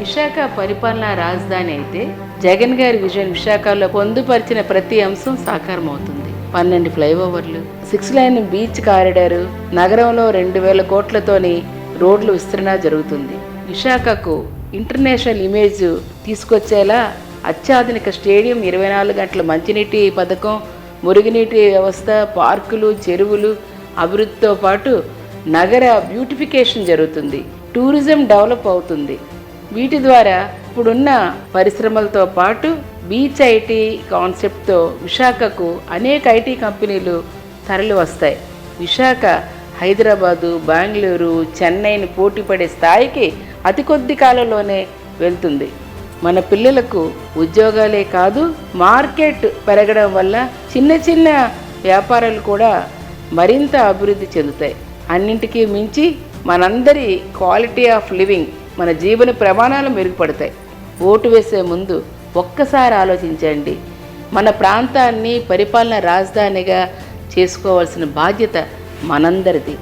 విశాఖ పరిపాలనా రాజధాని అయితే జగన్ గారి విజన్ విశాఖలో పొందుపరిచిన ప్రతి అంశం సాకారం అవుతుంది పన్నెండు ఫ్లైఓవర్లు సిక్స్ లైన్ బీచ్ కారిడారు నగరంలో రెండు వేల కోట్లతోని రోడ్లు విస్తరణ జరుగుతుంది. విశాఖకు ఇంటర్నేషనల్ ఇమేజ్ తీసుకొచ్చేలా అత్యాధునిక స్టేడియం ఇరవై నాలుగు గంటల మంచినీటి పథకం మురుగునీటి వ్యవస్థ పార్కులు చెరువులు అభివృద్ధితో పాటు నగర బ్యూటిఫికేషన్ జరుగుతుంది. టూరిజం డెవలప్ అవుతుంది. వీటి ద్వారా ఇప్పుడున్న పరిశ్రమలతో పాటు బీచ్ ఐటీ కాన్సెప్ట్తో విశాఖకు అనేక ఐటీ కంపెనీలు తరలి వస్తాయి. విశాఖ హైదరాబాదు బెంగళూరు చెన్నైని పోటీపడే స్థాయికి అతి కొద్ది కాలంలోనే వెళ్తుంది. మన పిల్లలకు ఉద్యోగాలే కాదు మార్కెట్ పెరగడం వల్ల చిన్న చిన్న వ్యాపారాలు కూడా మరింత అభివృద్ధి చెందుతాయి. అన్నింటికీ మించి మనందరి క్వాలిటీ ఆఫ్ లివింగ్ మన జీవన ప్రమాణాలు మెరుగుపడతాయి. ఓటు వేసే ముందు ఒక్కసారి ఆలోచించండి. మన ప్రాంతాన్ని పరిపాలన రాజధానిగా చేసుకోవాల్సిన బాధ్యత మనందరిది.